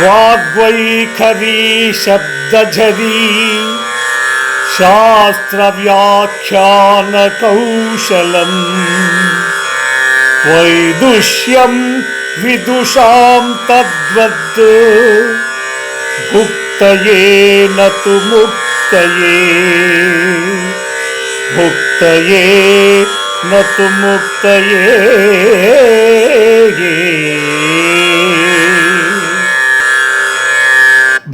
वाग्वैखरी शब्दझरी शास्त्रव्याख्यानकौशलम् वैदुष्यं विदुषां तद्वत् भुक्तये न तु मुक्तये भुक्तये न तु मुक्तये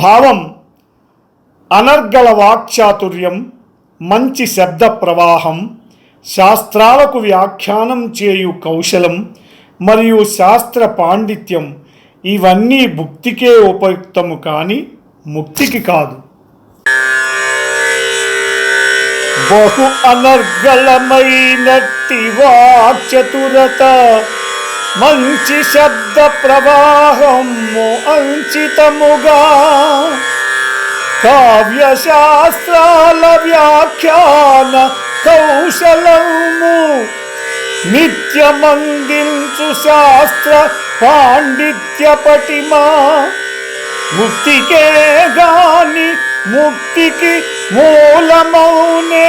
భావం అనర్గళ వాక్చాతుర్యం మంచి శబ్ద ప్రవాహం శాస్త్రాలకు వ్యాఖ్యానం చేయు కౌశలం మరియు శాస్త్ర పాండిత్యం ఇవన్నీ భుక్తికే ఉపయుక్తము కానీ ముక్తికి కాదు. బహు అనర్గళమైనట్టి వాక్చతురత మంచి శబ్ద ప్రవాహము అంచితముగా కావ్యశాస్త్రాల వ్యాఖ్యాన కౌశలము నిత్యమందించు శాస్త్ర పాండిత్య పటిమా. ముక్తికే గాని ముక్తికి మూలమౌనే